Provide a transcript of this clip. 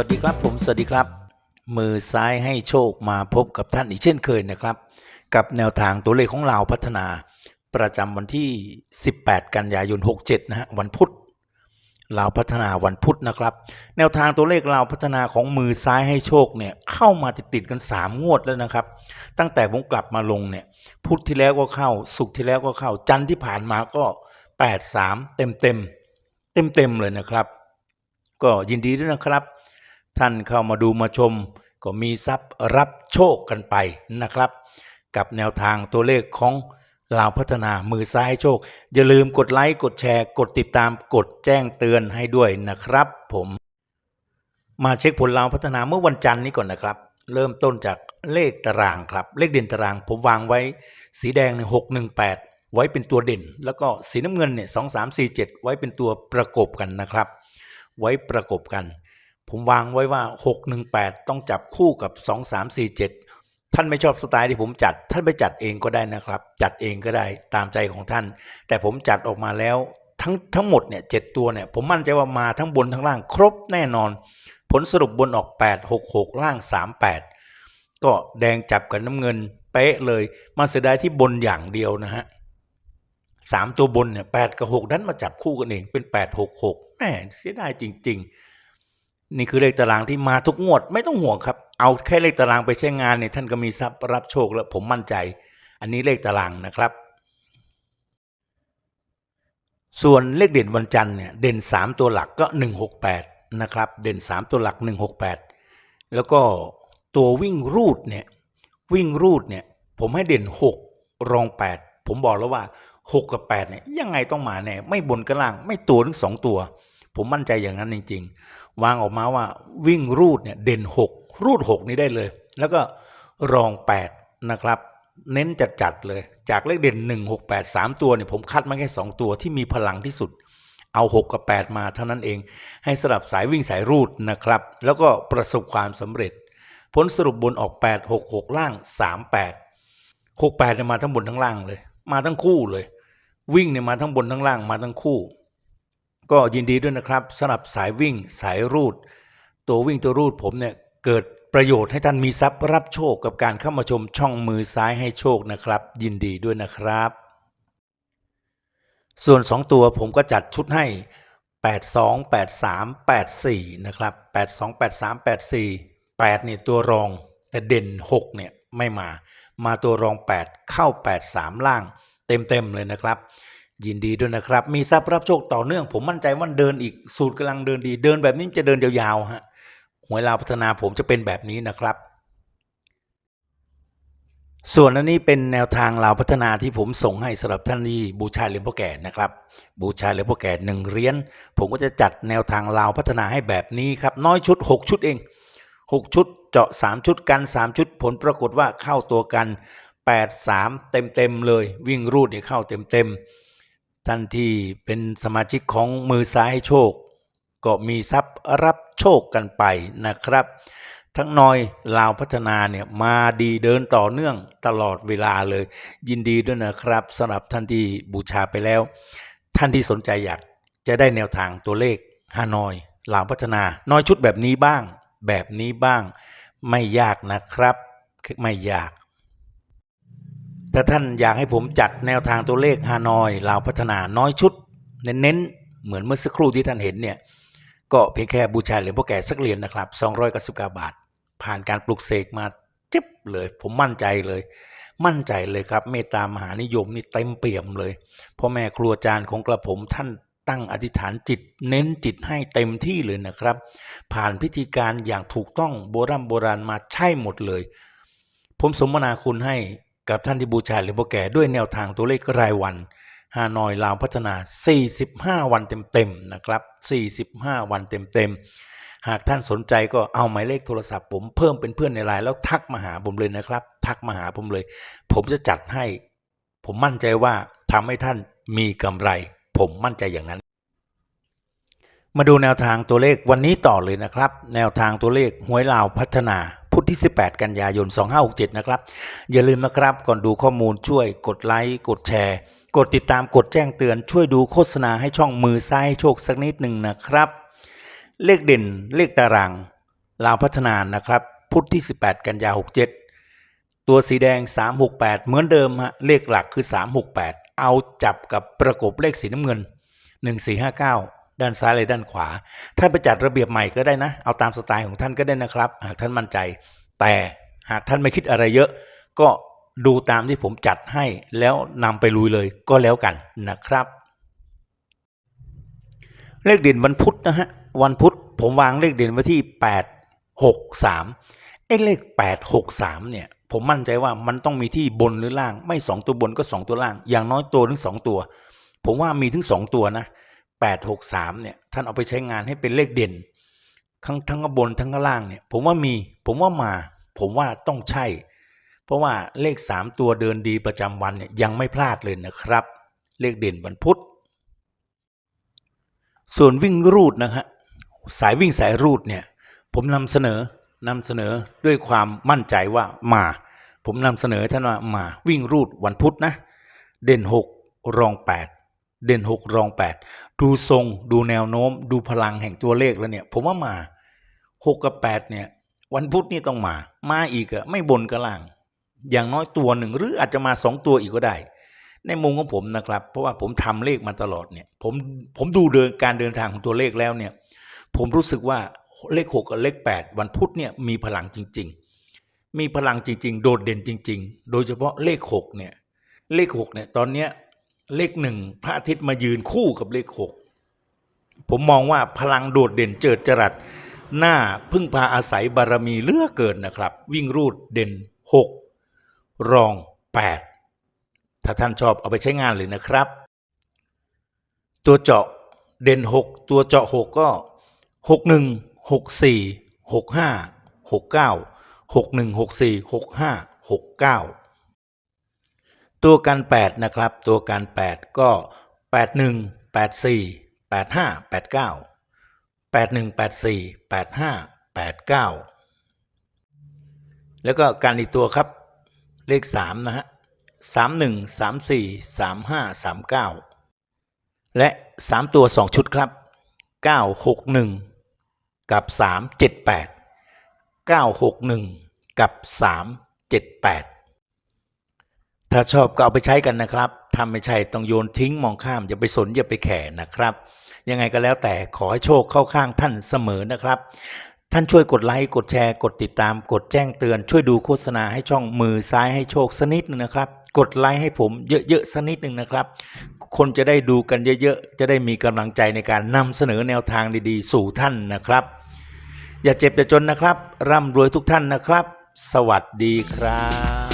วัสดีครับผมสวัสดีครับ มือซ้ายให้โชคมาพบกับท่านอีกเช่นเคยนะครับ กับแนวทางตัวเลขของเราพัฒนา ประจำวันที่ 18 กันยายน 67 นะฮะวันพุธลาพัฒนาวันพุธนะครับ แนวทางตัวเลขลาพัฒนาของมือซ้ายให้โชคเนี่ยเข้ามาติดๆกัน 3 งวดแล้วนะครับ ตั้งแต่ผมกลับมาลงเนี่ยพุธที่แล้วก็เข้าสุกร์ที่แล้วก็เข้าจันทร์ที่ผ่านมาก็ 83 เต็มเต็มเต็มเต็มเลยนะครับ ก็ยินดีด้วยนะครับ ท่านเข้ามาดูมาชม ก็มีทรัพย์รับโชคกันไปนะครับ กับแนวทางตัวเลขของลาวพัฒนามือซ้ายโชค อย่าลืมกดไลค์ กดแชร์ กดติดตามกดแจ้งเตือนให้ด้วยนะครับผมมาเช็คผลลาวพัฒนาเมื่อวันจันทร์นี้ก่อนนะครับ เริ่มต้นจากเลขตารางครับ เลขเด่นตารางผมวางไว้ สีแดงเนี่ยหกหนึ่งแปดไว้เป็นตัวเด่น แล้วก็สีน้ำเงินเนี่ยสองสามสี่เจ็ดไว้เป็นตัวประกบกันนะครับ ไว้ประกบกัน ผมวางไว้ว่า 618 ต้องจับคู่กับ 2347 ท่านไม่ชอบสไตล์ที่ผมจัด ท่านไปจัดเองก็ได้นะครับ จัดเองก็ได้ตามใจของท่าน แต่ผมจัดออกมาแล้วทั้งทั้งหมดเนี่ยเตัวเนี่ยผมมั่นใจว่ามาทั้งบนทั้งล่างครบแน่นอน ผลสรุปบนออก 866 ล่าง 38 ก็แดงจับกับน้ำเงินเป๊ะเลยมาเสียดายที่บนอย่างเดียวนะฮะสามตัวบนเนี่ยแปดกับหกนั้นมาจับคู่กันเองเป็น866แหมเสียดายจริง ๆ นี่คือเลขตารางที่มาทุกงวด ไม่ต้องห่วงครับ เอาแค่เลขตารางไปใช้งานเนี่ยท่านก็มีทรัพย์รับโชคแล้วผมมั่นใจ อันนี้เลขตารางนะครับ ส่วนเลขเด่นวันจันทร์เนี่ยเด่น 3 ตัวหลักก็ 168 นะครับ เด่น 3 ตัวหลัก 168 แล้วก็ตัววิ่งรูดเนี่ยวิ่งรูดเนี่ยผมให้เด่น 6 รอง 8 ผมบอกแล้วว่า 6 กับ8เนี่ยยังไงต้องมาแน่ไม่บนก็ล่างไม่ตัวถึง2ตัว ผมมั่นใจอย่างนั้นจริง ๆ วางออกมาว่าวิ่งรูดเนี่ยเด่น 6 รูด 6 นี้ได้เลย แล้วก็รอง 8 นะครับ เน้นจัดๆเลย จากเลขเด่น 1 6 8 3 ตัวเนี่ยผมคัดมาแค่ 2 ตัวที่มีพลังที่สุด เอา 6 กับ 8 มาเท่านั้นเอง ให้สลับสายวิ่งสายรูดนะครับ แล้วก็ประสบความสำเร็จ ผลสรุปบนออก 8 6 6 ล่าง 38 6 8เนี่ยมาทั้งบนทั้งล่างเลย มาทั้งคู่เลย วิ่งเนี่ยมาทั้งบนทั้งล่างมาทั้งคู่ ก็ยินดีด้วยนะครับสำหรับสายวิ่งสายรูด ตัววิ่งตัวรูดผมเนี่ยเกิดประโยชน์ให้ท่านมีทรัพย์รับโชคกับการเข้ามาชมช่องมือซ้ายให้โชคนะครับ ยินดีด้วยนะครับ ส่วน 2 ตัวผมก็จัดชุดให้ 82 83 84 นะครับ 82 83 84 8เนี่ยตัวรองแต่เด่น 6 เนี่ยไม่มา มาตัวรอง 8 เข้า 83 ล่างเต็มๆเลยนะครับ ยินดีด้วยนะครับ มีทรัพย์รับโชคต่อเนื่อง ผมมั่นใจว่าเดินอีกสูตรกำลังเดินดี เดินแบบนี้จะเดินยาวๆฮะหวยลาวพัฒนาผมจะเป็นแบบนี้นะครับ ส่วนอันนี้เป็นแนวทางลาวพัฒนาที่ผมส่งให้สำหรับท่านที่บูชาเหรียญพ่อแก่นะครับ บูชาเหรียญพ่อแก่หนึ่งเหรียญผมก็จะจัดแนวทางลาวพัฒนาให้แบบนี้ครับ น้อยชุด 6 ชุดเอง 6 ชุดเจาะ 3 ชุดกัน 3 ชุดผลปรากฏว่าเข้าตัวกัน 8 3 เต็มเต็มๆเลย วิ่งรูดเนี่ยเข้าเต็มเต็มๆ ท่านที่เป็นสมาชิกของมือซ้ายโชค ก็มีทรัพย์รับโชคกันไปนะครับ ทั้งน้อยลาวพัฒนาเนี่ยมาดีเดินต่อเนื่องตลอดเวลาเลย ยินดีด้วยนะครับสำหรับท่านที่บูชาไปแล้ว ท่านที่สนใจอยากจะได้แนวทางตัวเลขฮานอยลาวพัฒนา น้อยชุดแบบนี้บ้าง แบบนี้บ้าง ไม่ยากนะครับ ไม่ยาก ถ้าท่านอยากให้ผมจัดแนวทางตัวเลขฮานอยลาวพัฒนาน้อยชุด เน้นๆเหมือนเมื่อสักครู่ที่ท่านเห็นเนี่ยก็เพียงแค่บูชาเหรียญพ่อแก่สักเหรียญนะครับ299บาท ผ่านการปลุกเสกมาจิ๊บเลย ผมมั่นใจเลย มั่นใจเลยครับ เมตตามหานิยมนี่เต็มเปี่ยมเลยพ่อแม่ครูอาจารย์ของกระผมท่านตั้งอธิษฐานจิตเน้นจิตให้เต็มที่เลยนะครับ ผ่านพิธีการอย่างถูกต้องโบราณโบราณมาใช่หมดเลย ผมสมนาคุณให้ กับท่านที่บูชาหรียญพ่อแก่ด้วยแนวทางตัวเลขรายวันฮานอยลาวพัฒนา 45 วันเต็มๆนะครับ 45 วันเต็มๆ หากท่านสนใจก็เอาหมายเลขโทรศัพท์ผมเพิ่มเป็นเพื่อนในไลน์แล้วทักมาหาผมเลยนะครับ ทักมาหาผมเลย ผมจะจัดให้ ผมมั่นใจว่าทำให้ท่านมีกำไร ผมมั่นใจอย่างนั้น มาดูแนวทางตัวเลขวันนี้ต่อเลยนะครับ แนวทางตัวเลขหวยลาวพัฒนาพุธที่ 18 กันยายน 2567 นะครับ อย่าลืมนะครับ ก่อนดูข้อมูลช่วยกดไลค์ กดแชร์ กดติดตามกดแจ้งเตือน ช่วยดูโฆษณาให้ช่องมือซ้ายโชคสักนิดหนึ่งนะครับ เลขเด่นเลขตารางลาวพัฒนานะครับ พุธที่ 18 กันยา 67 ตัวสีแดง 368 เหมือนเดิมฮะเลขหลักคือ 368 เอาจับกับประกบเลขสีน้ำเงิน 1459 ด้านซ้ายเลยด้านขวา ท่านไปจัดระเบียบใหม่ก็ได้นะ เอาตามสไตล์ของท่านก็ได้นะครับ หากท่านมั่นใจ แต่หากท่านไม่คิดอะไรเยอะ ก็ดูตามที่ผมจัดให้แล้วนำไปลุยเลยก็แล้วกันนะครับ เลขเด่นวันพุธนะฮะวันพุธผมวางเลขเด่นไว้ที่ 8 6 3ไอ้เลข 8 6 3 เนี่ย ผมมั่นใจว่ามันต้องมีที่บนหรือล่าง ไม่ 2 ตัวบนก็ 2 ตัวล่าง อย่างน้อยตัวถึง 2 ตัว ผมว่ามีถึง 2 ตัวนะ 8 6 3เนี่ยท่านเอาไปใช้งานให้เป็นเลขเด่นทั้งทั้งข้างบนทั้งข้างล่างเนี่ยผมว่ามีผมว่ามา ผมว่าต้องใช่ เพราะว่าเลข 3 ตัวเดินดีประจำวันเนี่ยยังไม่พลาดเลยนะครับ เลขเด่นวันพุธส่วนวิ่งรูดนะฮะสายวิ่งสายรูดเนี่ยผมนำเสนอนำเสนอด้วยความมั่นใจว่ามา ผมนำเสนอท่านว่ามาวิ่งรูดวันพุธนะ เด่น 6 รอง 8 เด่น 6 รอง 8 ดูทรงดูแนวโน้ม ดูพลังแห่งตัวเลขแล้วเนี่ย ผมว่ามา 6 กับ 8 เนี่ย วันพุธนี่ต้องมา มาอีกอะไม่บนก็ล่าง อย่างน้อยตัวหนึ่งหรืออาจจะมา 2 ตัวอีกก็ได้ ในมุมของผมนะครับ เพราะว่าผมทำเลขมาตลอดเนี่ยผมผมดูเดินการเดินทางของตัวเลขแล้วเนี่ย ผมรู้สึกว่าเลข 6 กับเลข 8 วันพุธเนี่ยมีพลังจริง ๆ มีพลังจริง ๆ โดดเด่นจริง ๆ โดยเฉพาะเลข 6 เนี่ยเลข 6 เนี่ยตอนเนี้ย เลขหนึ่งพระอาทิตย์มายืนคู่กับเลข6ผมมองว่าพลังโดดเด่นเจิดจรัสหน้าพึ่งพาอาศัยบารมีเลือเกินนะครับ วิ่งรูดเด่น 6 รอง 8 ถ้าท่านชอบเอาไปใช้งานเลยนะครับ ตัวเจาะเด่น 6 ตัวเจาะ 6 ก็ 61 64 65 69 61 64 65 69 ตัวกัน 8 นะครับ ตัวกัน 8 ก็ 81 84 85 89 81 84 85 89 แล้วก็การอีกตัวครับ เลข 3 นะฮะ 31 34 35 39 และ 3 ตัว 2 ชุดครับ 961 กับ 378 961 กับ 378 ถ้าชอบก็เอาไปใช้กันนะครับถ้าไม่ใช่ต้องโยนทิ้งมองข้ามอย่าไปสนอย่าไปแข่นะครับ ยังไงก็แล้วแต่ขอให้โชคเข้าข้างท่านเสมอนะครับ ท่านช่วยกดไลค์กดแชร์ กดติดตาม กดแจ้งเตือน ช่วยดูโฆษณาให้ช่องมือซ้ายให้โชคสักนิดหนึงนะครับ กดไลค์ให้ผมเยอะๆสักนิดหนึ่งนะครับ คนจะได้ดูกันเยอะๆ จะได้มีกำลังใจในการนำเสนอแนวทางดีๆ สู่ท่านนะครับ อย่าเจ็บอย่าจนนะครับ ร่ำรวยทุกท่านนะครับ สวัสดีครับ